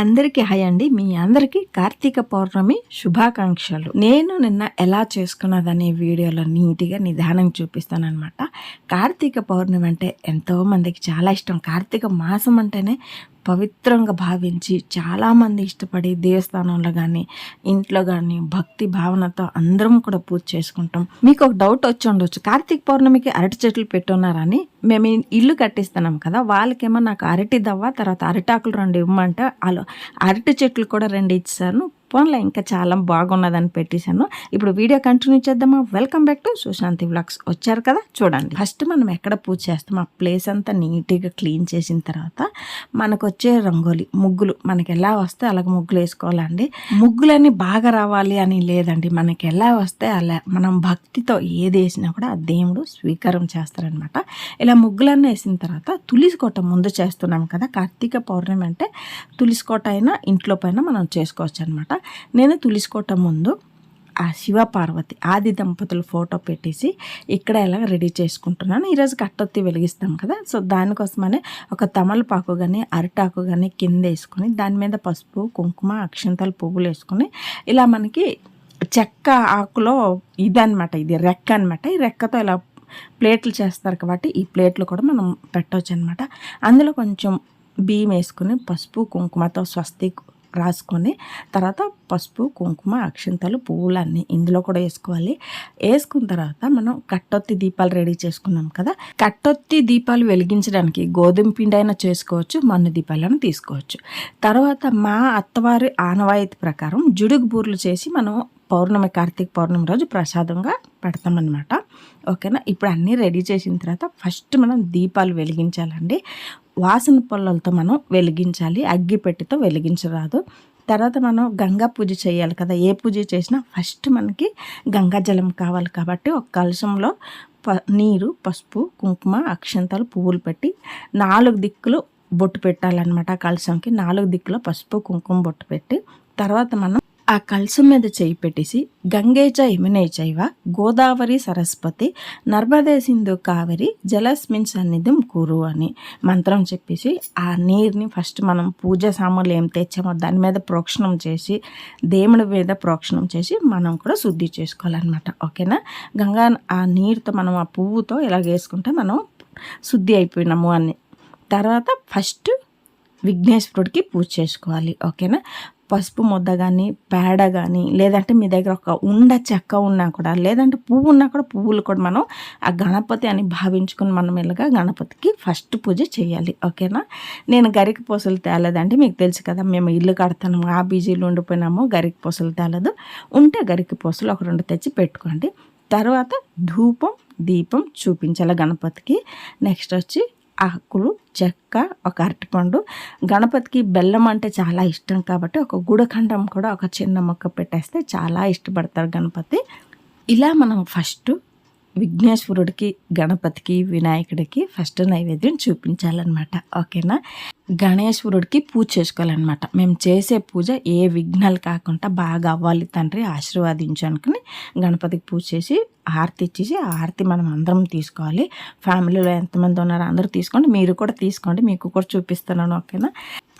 అందరికీ హాయ్ అండి. మీ అందరికీ కార్తీక పౌర్ణమి శుభాకాంక్షలు. నేను నిన్న ఎలా చేసుకున్నదనే వీడియోలో నీట్గా నిదానం చూపిస్తానమాట కార్తీక పౌర్ణమి అంటే ఎంతో మందికి చాలా ఇష్టం. కార్తీక మాసం అంటేనే పవిత్రంగా భావించి చాలామంది ఇష్టపడి దేవస్థానంలో కానీ ఇంట్లో కానీ భక్తి భావనతో అందరం కూడా పూజ చేసుకుంటాం. మీకు ఒక డౌట్ వచ్చి ఉండొచ్చు. కార్తీక పౌర్ణమికి అరటి చెట్లు పెట్టున్నారని మేము ఇల్లు కట్టిస్తున్నాం కదా వాళ్ళకేమో నాకు అరటి దవ్వ తర్వాత అరిటాకులు రెండు ఇవ్వమంటే వాళ్ళు అరటి చెట్లు కూడా రెండు ఇచ్చాను. పోన్లే ఇంకా చాలా బాగున్నదని పెట్టేశాను. ఇప్పుడు వీడియో కంటిన్యూ చేద్దామా? Welcome back to Sushanthi vlogs. వచ్చారు కదా? చూడండి. ఫస్ట్ మనం ఎక్కడ పూజ చేస్తాం? ఆ ప్లేస్ అంతా నీట్గా క్లీన్ చేసిన తర్వాత మనకు వచ్చే రంగోలి ముగ్గులు. మనకి ఎలా వస్తే అలాగ ముగ్గులు వేసుకోవాలండి. ముగ్గులన్నీ బాగా రావాలి అని లేదండి. మనకి ఎలా వస్తే అలా మనం భక్తితో ఏది వేసినా కూడా ఆ దేవుడు స్వీకారం చేస్తారనమాట. ఇలా ముగ్గులన్నీ వేసిన తర్వాత తులసి కోట ముందు చేస్తున్నాం కదా? కార్తీక పౌర్ణమి అంటే తులసి కోట అయినా ఇంట్లో పైన మనం చేసుకోవచ్చు అనమాట నేను తులుసుకోవటం ముందు ఆ శివ పార్వతి ఆది దంపతుల ఫోటో పెట్టేసి ఇక్కడ ఎలా రెడీ చేసుకుంటున్నాను. ఈరోజు కట్టొత్తి వెలిగిస్తాం కదా. సో దానికోసమనే ఒక తమలపాకు కానీ అరిటాకు కానీ కింద వేసుకొని దాని మీద పసుపు కుంకుమ అక్షంతలు పువ్వులు వేసుకొని ఇలా మనకి చెక్క ఆకులో ఇదనమాట ఇది రెక్క అనమాట ఈ రెక్కతో ఇలా ప్లేట్లు చేస్తారు కాబట్టి ఈ ప్లేట్లు కూడా మనం పెట్టవచ్చు అనమాట అందులో కొంచెం బియ్యం వేసుకుని పసుపు కుంకుమతో స్వస్తి రాసుకొని తర్వాత పసుపు కుంకుమ అక్షంతలు పువ్వులన్నీ ఇందులో కూడా వేసుకోవాలి. వేసుకున్న తర్వాత మనం కట్టొత్తి దీపాలు రెడీ చేసుకున్నాం కదా కట్టొత్తి దీపాలు వెలిగించడానికి గోధుమ పిండి అయినా చేసుకోవచ్చు మన్ను దీపాలను తీసుకోవచ్చు. తర్వాత మా అత్తవారి ఆనవాయితీ ప్రకారం జుడుగు బూర్లు చేసి మనం పౌర్ణమి కార్తీక పౌర్ణమి రోజు ప్రసాదంగా పెడతామన్నమాట. ఓకేనా? ఇప్పుడు అన్నీ రెడీ చేసిన తర్వాత ఫస్ట్ మనం దీపాలు వెలిగించాలండి. వాసన పొల్లలతో మనం వెలిగించాలి అగ్గిపెట్టితో వెలిగించరాదు. తర్వాత మనం గంగా పూజ చేయాలి కదా ఏ పూజ చేసినా ఫస్ట్ మనకి గంగా జలం కావాలి కాబట్టి ఒక కలశంలో ప నీరు పసుపు కుంకుమ అక్షంతాలు పువ్వులు పెట్టి నాలుగు దిక్కులు బొట్టు పెట్టాలన్నమాట కలశంకి. నాలుగు దిక్కులో పసుపు కుంకుమ బొట్టు పెట్టి తర్వాత మనం ఆ కలసం మీద చేయి పెట్టేసి గంగేచ యమునే చైవ గోదావరి సరస్వతి నర్మదే సింధు కావేరి జలస్మిన్ సన్నిధం కూరు అని మంత్రం చెప్పేసి ఆ నీరుని ఫస్ట్ మనం పూజ సామాన్లు ఏం తెచ్చామో దాని మీద ప్రోక్షణం చేసి దేవుడి మీద ప్రోక్షణం చేసి మనం కూడా శుద్ధి చేసుకోవాలన్నమాట. ఓకేనా? గంగా ఆ నీరుతో మనం ఆ పువ్వుతో ఇలా వేసుకుంటే మనం శుద్ధి అయిపోయినాము అని. తర్వాత ఫస్ట్ విఘ్నేశ్వరుడికి పూజ చేసుకోవాలి. ఓకేనా? పసుపు ముద్ద కానీ పేడ కానీ లేదంటే మీ దగ్గర ఒక ఉండ చెక్క ఉన్నా కూడా లేదంటే పువ్వు ఉన్నా కూడా పువ్వులు కూడా మనం ఆ గణపతి అని భావించుకుని మనం ఇలాగా గణపతికి ఫస్ట్ పూజ చేయాలి. ఓకేనా? నేను గరిక పూసలు తేలేదంటే మీకు తెలుసు కదా మేము ఇల్లు కడతాము ఆ బీజీలు ఉండిపోయినాము గరికి పూసలు తేలేదు. ఉంటే గరిక పూసలు ఒక రెండు తెచ్చి పెట్టుకోండి. తర్వాత ధూపం దీపం చూపించాలి గణపతికి. నెక్స్ట్ వచ్చి ఆకులు చెక్క ఒక అరటిపండు. గణపతికి బెల్లం అంటే చాలా ఇష్టం కాబట్టి ఒక గుడఖండం కూడా ఒక చిన్న మొక్క పెట్టేస్తే చాలా ఇష్టపడతారు గణపతి. ఇలా మనం ఫస్ట్ విఘ్నేశ్వరుడికి గణపతికి వినాయకుడికి ఫస్ట్ నైవేద్యం చూపించాలన్నమాట. ఓకేనా? గణేశ్వరుడికి పూజ చేసుకోవాలన్నమాట. మేము చేసే పూజ ఏ విఘ్నాలు కాకుండా బాగా అవ్వాలి తండ్రి ఆశీర్వాదించనుకుని గణపతికి పూజ చేసి హారతి ఇచ్చేసి ఆ హారతి మనం అందరం తీసుకోవాలి. ఫ్యామిలీలో ఎంతమంది ఉన్నారో అందరూ తీసుకోండి. మీరు కూడా తీసుకోండి. మీకు కూడా చూపిస్తున్నాను ఓకేనా?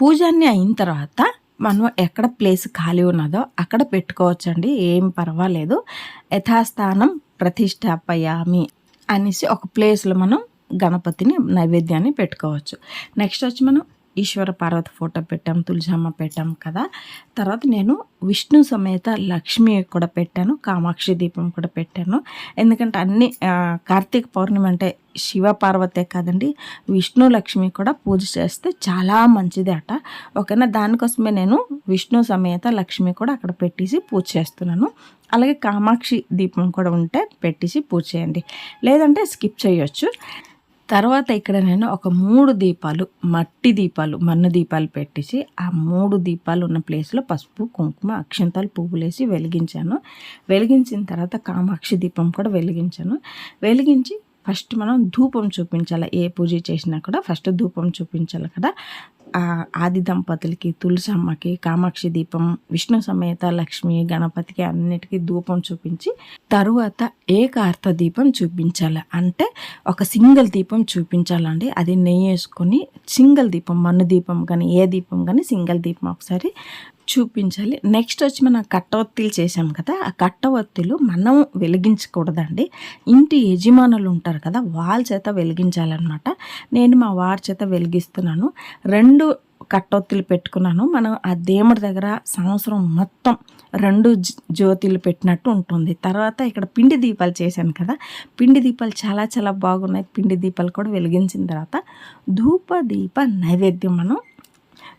పూజ అన్నీ అయిన తర్వాత మనం ఎక్కడ ప్లేస్ ఖాళీ ఉన్నదో అక్కడ పెట్టుకోవచ్చండి. ఏం పర్వాలేదు. యథాస్థానం ప్రతిష్టాపయామి అనేసి ఒక ప్లేస్లో మనం గణపతిని నైవేద్యాన్ని పెట్టుకోవచ్చు. నెక్స్ట్ వచ్చి మనం ఈశ్వర పార్వతి ఫోటో పెట్టాం తులసమ్మ పెట్టాం కదా. తర్వాత నేను విష్ణు సమేత లక్ష్మి కూడా పెట్టాను కామాక్షి దీపం కూడా పెట్టాను. ఎందుకంటే అన్ని కార్తీక పౌర్ణమి అంటే శివ పార్వతే కాదండి విష్ణు లక్ష్మి కూడా పూజ చేస్తే చాలా మంచిది అట. ఓకేనా? దానికోసమే నేను విష్ణు సమేత లక్ష్మి కూడా అక్కడ పెట్టేసి పూజ చేస్తున్నాను. అలాగే కామాక్షి దీపం కూడా ఉంటే పెట్టేసి పూజ చేయండి. లేదంటే స్కిప్ చేయొచ్చు. తర్వాత ఇక్కడ నేను ఒక మూడు దీపాలు మట్టి దీపాలు మన్ను దీపాలు పెట్టేసి ఆ మూడు దీపాలు ఉన్న ప్లేస్లో పసుపు కుంకుమ అక్షంతాలు పువ్వులేసి వెలిగించాను. వెలిగించిన తర్వాత కామాక్షి దీపం కూడా వెలిగించాను. వెలిగించి ఫస్ట్ మనం ధూపం చూపించాలి. ఏ పూజ చేసినా కూడా ఫస్ట్ ధూపం చూపించాలి కదా. ఆది దంపతులకి తులసమ్మకి కామాక్షి దీపం విష్ణు సమేత లక్ష్మి గణపతికి అన్నిటికీ ధూపం చూపించి తరువాత ఏకార్త దీపం చూపించాలి. అంటే ఒక సింగిల్ దీపం చూపించాలండి. అది నెయ్యి వేసుకొని సింగిల్ దీపం మన్ను దీపం కానీ ఏ దీపం కానీ సింగిల్ దీపం ఒకసారి చూపించాలి. నెక్స్ట్ వచ్చి మనం కట్టవత్తిలు చేసాం కదా ఆ కట్టవత్తులు మనం వెలిగించకూడదండి. ఇంటి యజమానులు ఉంటారు కదా వాళ్ళ చేత వెలిగించాలన్నమాట. నేను మా వారి చేత వెలిగిస్తున్నాను. రెండు కట్టొత్తులు పెట్టుకున్నాను. మనం ఆ దేవుడి దగ్గర సంవత్సరం మొత్తం రెండు జ్యోతిలు పెట్టినట్టు ఉంటుంది. తర్వాత ఇక్కడ పిండి దీపాలు చేశాను కదా పిండి దీపాలు చాలా చాలా బాగున్నాయి. పిండి దీపాలు కూడా వెలిగించిన తర్వాత ధూప దీప నైవేద్యం మనం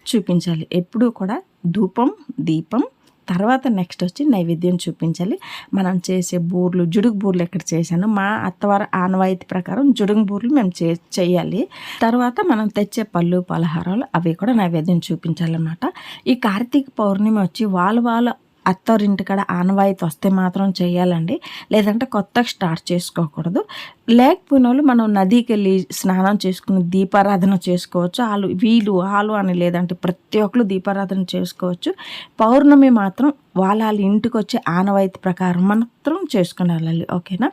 చూపించాలి. ఎప్పుడూ కూడా ధూపం దీపం. తర్వాత నెక్స్ట్ వచ్చి నైవేద్యం చూపించాలి. మనం చేసే బూర్లు జుడుగు బూర్లు ఎక్కడ చేశాను మా అత్తవారి ఆనవాయితీ ప్రకారం జుడుగు బూర్లు మేము చే చేయాలి. తర్వాత మనం తెచ్చే పళ్ళు పలహారాలు అవి కూడా నైవేద్యం చూపించాలన్నమాట. ఈ కార్తీక పౌర్ణమి వచ్చి వాళ్ళ వాళ్ళ అత్తారింటికాడ ఆనవాయితీ వస్తే మాత్రం చేయాలండి. లేదంటే కొత్తగా స్టార్ట్ చేసుకోకూడదు. లేకపోయిన వాళ్ళు మనం నదికి వెళ్ళి స్నానం చేసుకుని దీపారాధన చేసుకోవచ్చు. వాళ్ళు వీళ్ళు వాళ్ళు అని లేదంటే ప్రతి ఒక్కరు దీపారాధన చేసుకోవచ్చు. పౌర్ణమి మాత్రం వాళ్ళ వాళ్ళ ఇంటికి వచ్చే ఆనవాయితీ ప్రకారం మాత్రం చేసుకుని వెళ్ళాలి. ఓకేనా?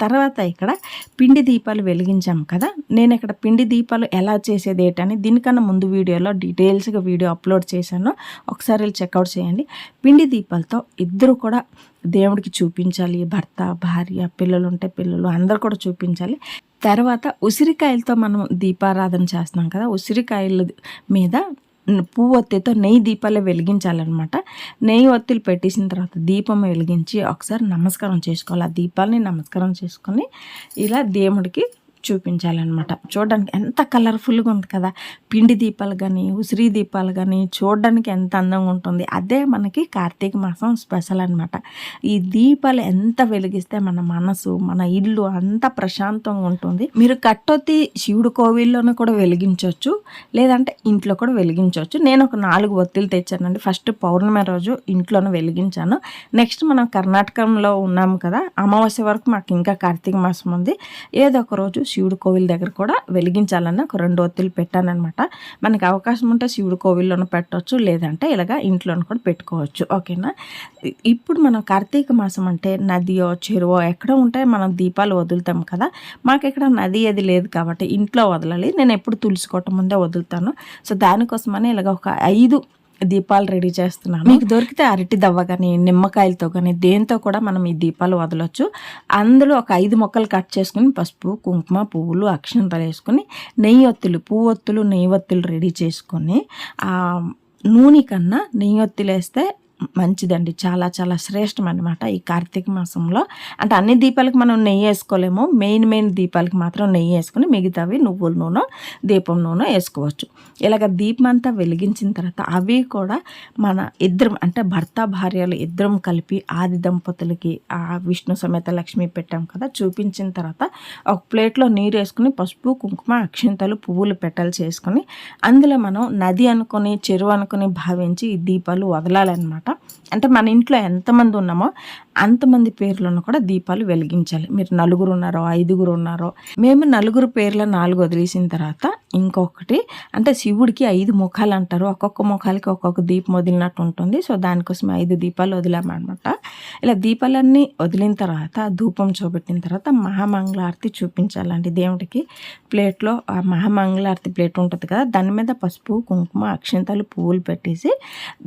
తర్వాత ఇక్కడ పిండి దీపాలు వెలిగించాం కదా. నేను ఇక్కడ పిండి దీపాలు ఎలా చేసేది ఏంటని దీనికన్నా ముందు వీడియోలో డీటెయిల్స్గా వీడియో అప్లోడ్ చేశాను. ఒకసారి చెక్అవుట్ చేయండి. పిండి దీపాలతో ఇద్దరు కూడా దేవుడికి చూపించాలి. భర్త భార్య పిల్లలు ఉంటే పిల్లలు అందరు కూడా చూపించాలి. తర్వాత ఉసిరికాయలతో మనం దీపారాధన చేస్తున్నాం కదా. ఉసిరికాయల మీద పువ్వు ఒత్తితో నెయ్యి దీపాలే వెలిగించాలన్నమాట. నెయ్యి ఒత్తిలు పెట్టేసిన తర్వాత దీపం వెలిగించి ఒకసారి నమస్కారం చేసుకోవాలి. ఆ దీపాలని నమస్కారం చేసుకొని ఇలా దేవుడికి చూపించాలన్నమాట. చూడడానికి ఎంత కలర్ఫుల్గా ఉంది కదా. పిండి దీపాలు కానీ ఉసిరి దీపాలు కానీ చూడడానికి ఎంత అందంగా ఉంటుంది. అదే మనకి కార్తీక మాసం స్పెషల్ అనమాట ఈ దీపాలు ఎంత వెలిగిస్తే మన మనసు మన ఇల్లు అంత ప్రశాంతంగా ఉంటుంది. మీరు కట్టొత్తి శివుడు కోవిల్లోనూ కూడా వెలిగించవచ్చు లేదంటే ఇంట్లో కూడా వెలిగించవచ్చు నేను ఒక నాలుగు ఒత్తిలు తెచ్చానండి. ఫస్ట్ పౌర్ణమి రోజు ఇంట్లోనే వెలిగించాను. నెక్స్ట్ మనం కర్ణాటకంలో ఉన్నాము కదా. అమావాస్య వరకు మాకు ఇంకా కార్తీక మాసం ఉంది. ఏదో ఒక రోజు శివుడు కోవిల్ దగ్గర కూడా వెలిగించాలని ఒక రెండు ఒత్తిళ్ళు పెట్టానమాట మనకి అవకాశం ఉంటే శివుడు కోవిల్లోనూ పెట్టవచ్చు లేదంటే ఇలాగ ఇంట్లోనూ కూడా పెట్టుకోవచ్చు. ఓకేనా? ఇప్పుడు మనం కార్తీక మాసం అంటే నదియో చెరువో ఎక్కడ ఉంటే మనం దీపాలు వదులుతాం కదా. మాకు ఇక్కడ నది అది లేదు కాబట్టి ఇంట్లో వదలాలి. నేను ఎప్పుడు తులుసుకోవటం ముందే వదులుతాను. సో దానికోసమని ఇలాగ ఒక ఐదు దీపాలు రెడీ చేస్తున్నాను. మీకు దొరికితే అరటి దవ్వ కానీ నిమ్మకాయలతో కానీ దేంతో కూడా మనం ఈ దీపాలు వదలొచ్చు. అందులో ఒక ఐదు మొక్కలు కట్ చేసుకుని పసుపు కుంకుమ పువ్వులు అక్షంతలు వేసుకుని నెయ్యి ఒత్తులు పువ్వు ఒత్తులు నెయ్యి ఒత్తులు రెడీ చేసుకొని నూనె కన్నా నెయ్యి ఒత్తులు వేస్తే మంచిదండి. చాలా చాలా శ్రేష్టం అనమాట ఈ కార్తీక మాసంలో. అంటే అన్ని దీపాలకు మనం నెయ్యి వేసుకోలేము. మెయిన్ మెయిన్ దీపాలకి మాత్రం నెయ్యి వేసుకుని మిగతావి నువ్వుల నూనె దీపం నూనె వేసుకోవచ్చు. ఇలాగ దీపం అంతా వెలిగించిన తర్వాత అవి కూడా మన ఇద్దరం అంటే భర్త భార్యలు ఇద్దరం కలిపి ఆది దంపతులకి ఆ విష్ణు సమేత లక్ష్మి పెట్టాం కదా చూపించిన తర్వాత ఒక ప్లేట్లో నీరు వేసుకుని పసుపు కుంకుమ అక్షింతలు పువ్వులు పెట్టాలి చేసుకుని అందులో మనం నది అనుకొని చెరువు అనుకుని భావించి ఈ దీపాలు వదలాలన్నమాట. అంటే మన ఇంట్లో ఎంతమంది ఉన్నామో అంతమంది పేర్లను కూడా దీపాలు వెలిగించాలి. మీరు నలుగురు ఉన్నారో ఐదుగురు ఉన్నారో మేము నలుగురు పేర్ల నాలుగు వదిలేసిన తర్వాత ఇంకొకటి అంటే శివుడికి ఐదు ముఖాలు అంటారు. ఒక్కొక్క ముఖాలకి ఒక్కొక్క దీపం వదిలినట్టు ఉంటుంది. సో దానికోసం ఐదు దీపాలు వదిలామన్నమాట. ఇలా దీపాలన్నీ వదిలిన తర్వాత ధూపం చూపెట్టిన తర్వాత మహామంగళారతి చూపించాలండి దేవుడికి ప్లేట్లో ఆ మహామంగళారతి ప్లేట్ ఉంటుంది కదా దాని మీద పసుపు కుంకుమ అక్షింతలు పువ్వులు పెట్టేసి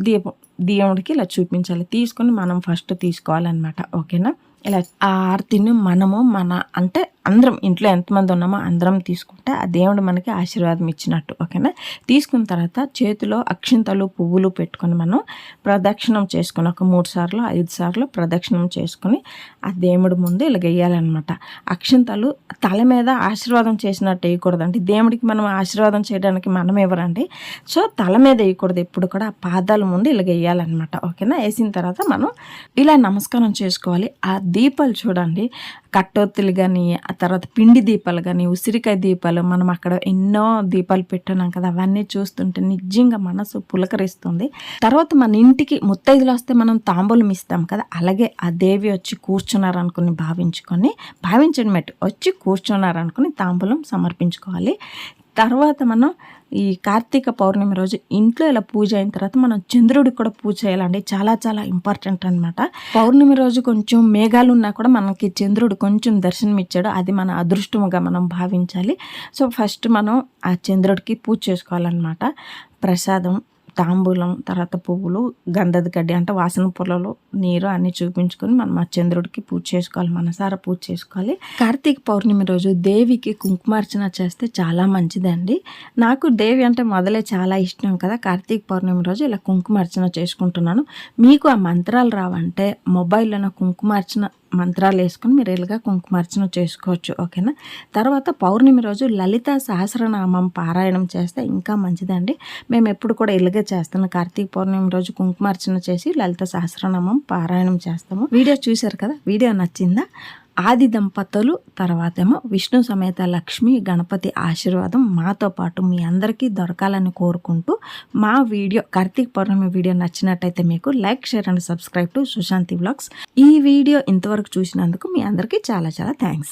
దీపం దేవుడికి ఇలా చూపించాలి. తీసుకొని మనం ఫస్ట్ తీసుకోవాలన్నమాట. ఓకేనా? ఇలా ఆ ఆర్తిని మనము మన అంటే అందరం ఇంట్లో ఎంతమంది ఉన్నామో అందరం తీసుకుంటే ఆ దేవుడు మనకి ఆశీర్వాదం ఇచ్చినట్టు ఓకేనా? తీసుకున్న తర్వాత చేతిలో అక్షింతలు పువ్వులు పెట్టుకొని మనం ప్రదక్షిణం చేసుకుని ఒక మూడు సార్లు ఐదు సార్లు ప్రదక్షిణం చేసుకుని ఆ దేవుడి ముందు ఇలా వేయాలన్నమాట అక్షింతలు తల మీద ఆశీర్వాదం చేసినట్టు వేయకూడదండి. దేవుడికి మనం ఆశీర్వాదం చేయడానికి మనం ఎవరండి? సో తల మీద వేయకూడదు ఎప్పుడు కూడా ఆ పాదాల ముందు ఇలా వేయాలన్నమాట ఓకేనా? వేసిన తర్వాత మనం ఇలా నమస్కారం చేసుకోవాలి. ఆ దీపాలు చూడండి కట్టొత్తులు కానీ ఆ తర్వాత పిండి దీపాలు కానీ ఉసిరికాయ దీపాలు మనం అక్కడ ఎన్నో దీపాలు పెట్టున్నాం కదా అవన్నీ చూస్తుంటే నిజంగా మనసు పులకరిస్తుంది. తర్వాత మన ఇంటికి ముత్తైదులు వస్తే మనం తాంబూలం ఇస్తాం కదా అలాగే ఆ దేవి వచ్చి కూర్చున్నారు అనుకుని భావించుకొని భావించడం వచ్చి కూర్చున్నారు అనుకుని తాంబూలం సమర్పించుకోవాలి. తర్వాత మనం ఈ కార్తీక పౌర్ణమి రోజు ఇంట్లో ఇలా పూజ అయిన తర్వాత మనం చంద్రుడికి కూడా పూజ చేయాలండి. చాలా చాలా ఇంపార్టెంట్ అనమాట పౌర్ణమి రోజు కొంచెం మేఘాలు ఉన్నా కూడా మనకి చంద్రుడు కొంచెం దర్శనం ఇచ్చాడు అది మన అదృష్టముగా మనం భావించాలి. సో ఫస్ట్ మనం ఆ చంద్రుడికి పూజ చేసుకోవాలన్నమాట. ప్రసాదం తాంబూలం తర్వాత పువ్వులు గంధది గడ్డి అంటే వాసన పొలలు నీరు అన్ని చూపించుకొని మనం ఆ చంద్రుడికి పూజ చేసుకోవాలి మనసారా పూజ చేసుకోవాలి. కార్తీక పౌర్ణమి రోజు దేవికి కుంకుమార్చన చేస్తే చాలా మంచిదండి. నాకు దేవి అంటే మొదలే చాలా ఇష్టం కదా. కార్తీక పౌర్ణమి రోజు ఇలా కుంకుమార్చన చేసుకుంటున్నాను. మీకు ఆ మంత్రాలు రావంటే మొబైల్లో కుంకుమార్చన మంత్రాలు వేసుకుని మీరు ఇలాగా కుంకుమార్చన చేసుకోవచ్చు ఓకేనా? తర్వాత పౌర్ణమి రోజు లలిత సహస్రనామం పారాయణం చేస్తే ఇంకా మంచిదండి. మేము ఎప్పుడు కూడా ఇలాగే చేస్తాను కార్తీక పౌర్ణమి రోజు కుంకుమార్చన చేసి లలిత సహస్రనామం పారాయణం చేస్తాము. వీడియో చూశారు కదా? వీడియో నచ్చిందా? ఆది దంపతులు తర్వాతేమో విష్ణు సమేత లక్ష్మి గణపతి ఆశీర్వాదం మాతో పాటు మీ అందరికీ దొరకాలని కోరుకుంటూ మా వీడియో కార్తీక్ పౌర్ణమి వీడియో నచ్చినట్టయితే మీకు like share and subscribe to Sushanthi vlogs. ఈ వీడియో ఇంతవరకు చూసినందుకు మీ అందరికీ చాలా చాలా థ్యాంక్స్.